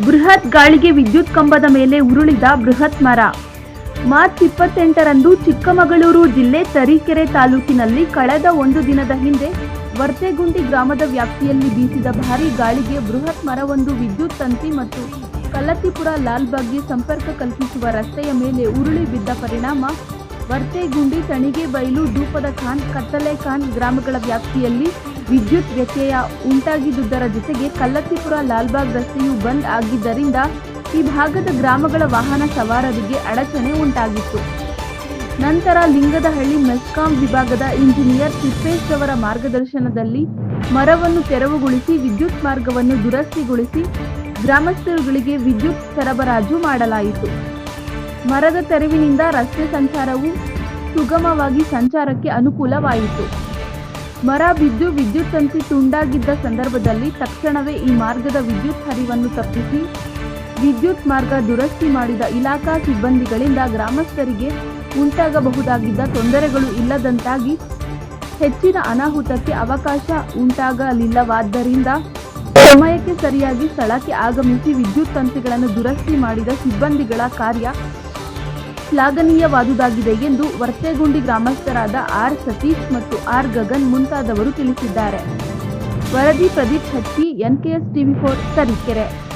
ಬೃಹತ್ ಗಾಳಿಗೆ ವಿದ್ಯುತ್ ಕಂಬದ ಮೇಲೆ ಉರುಳಿದ ಬೃಹತ್ ಮರ. ಮಾರ್ಚ್ ಇಪ್ಪತ್ತೆಂಟರಂದು ಚಿಕ್ಕಮಗಳೂರು ಜಿಲ್ಲೆ ತರೀಕೆರೆ ತಾಲೂಕಿನಲ್ಲಿ ಕಳೆದ ಒಂದು ದಿನದ ಹಿಂದೆ ವರ್ತೆಗುಂಡಿ ಗ್ರಾಮದ ವ್ಯಾಪ್ತಿಯಲ್ಲಿ ಬೀಸಿದ ಭಾರೀ ಗಾಳಿಗೆ ಬೃಹತ್ ಮರವೊಂದು ವಿದ್ಯುತ್ ತಂತಿ ಮತ್ತು ಕಲ್ಲತ್ತಿಪುರ ಲಾಲ್ಬಾಗ್ಗೆ ಸಂಪರ್ಕ ಕಲ್ಪಿಸುವ ರಸ್ತೆಯ ಮೇಲೆ ಉರುಳಿ ಬಿದ್ದ ಪರಿಣಾಮ ವರ್ತೆಗುಂಡಿ ತಣಿಗೆ ಬೈಲು ದೂಪದ ಖಾನ್ ಕತ್ತಲೆ ಖಾನ್ ಗ್ರಾಮಗಳ ವ್ಯಾಪ್ತಿಯಲ್ಲಿ ವಿದ್ಯುತ್ ವ್ಯತ್ಯಯ ಉಂಟಾಗಿದ್ದುದರ ಜೊತೆಗೆ ಕಲ್ಲತ್ತಿಪುರ ಲಾಲ್ಬಾಗ್ ರಸ್ತೆಯು ಬಂದ್ ಆಗಿದ್ದರಿಂದ ಈ ಭಾಗದ ಗ್ರಾಮಗಳ ವಾಹನ ಸವಾರರಿಗೆ ಅಡಚಣೆ ಉಂಟಾಗಿತ್ತು. ನಂತರ ಲಿಂಗದಹಳ್ಳಿ ಮೆಸ್ಕಾಂ ವಿಭಾಗದ ಇಂಜಿನಿಯರ್ ತಿಪ್ಪೇಶ್ ಅವರ ಮಾರ್ಗದರ್ಶನದಲ್ಲಿ ಮರವನ್ನು ತೆರವುಗೊಳಿಸಿ ವಿದ್ಯುತ್ ಮಾರ್ಗವನ್ನು ದುರಸ್ತಿಗೊಳಿಸಿ ಗ್ರಾಮಸ್ಥರುಗಳಿಗೆ ವಿದ್ಯುತ್ ಸರಬರಾಜು ಮಾಡಲಾಯಿತು. ಮರದ ತೆರವಿನಿಂದ ರಸ್ತೆ ಸಂಚಾರವು ಸುಗಮವಾಗಿ ಸಂಚಾರಕ್ಕೆ ಅನುಕೂಲವಾಯಿತು. ಮರ ಬಿದ್ದು ವಿದ್ಯುತ್ ತಂತಿ ತುಂಡಾಗಿದ್ದ ಸಂದರ್ಭದಲ್ಲಿ ತಕ್ಷಣವೇ ಈ ಮಾರ್ಗದ ವಿದ್ಯುತ್ ಹರಿವನ್ನು ತಪ್ಪಿಸಿ ವಿದ್ಯುತ್ ಮಾರ್ಗ ದುರಸ್ತಿ ಮಾಡಿದ ಇಲಾಖಾ ಸಿಬ್ಬಂದಿಗಳಿಂದ ಗ್ರಾಮಸ್ಥರಿಗೆ ಉಂಟಾಗಬಹುದಾಗಿದ್ದ ತೊಂದರೆಗಳು ಇಲ್ಲದಂತಾಗಿ ಹೆಚ್ಚಿನ ಅನಾಹುತಕ್ಕೆ ಅವಕಾಶ ಉಂಟಾಗಲಿಲ್ಲವಾದ್ದರಿಂದ ಸಮಯಕ್ಕೆ ಸರಿಯಾಗಿ ಸ್ಥಳಕ್ಕೆ ಆಗಮಿಸಿ ವಿದ್ಯುತ್ ತಂತಿಗಳನ್ನು ದುರಸ್ತಿ ಮಾಡಿದ ಸಿಬ್ಬಂದಿಗಳ ಕಾರ್ಯ ಶ್ಲಾಘನೀಯವಾದುದಾಗಿದೆ ಎಂದು ವರ್ತೆಗುಂಡಿ ಗ್ರಾಮಸ್ಥರಾದ ಆರ್ ಸತೀಶ್ ಮತ್ತು ಆರ್ ಗಗನ್ ಮುಂತಾದವರು ತಿಳಿಸಿದ್ದಾರೆ. ವರದಿ ಪ್ರದೀಪ್ ಹಚ್ಚಿ ಎನ್ಕೆಎಸ್ ಟಿವಿ ಫೋರ್, ತರೀಕೆರೆ.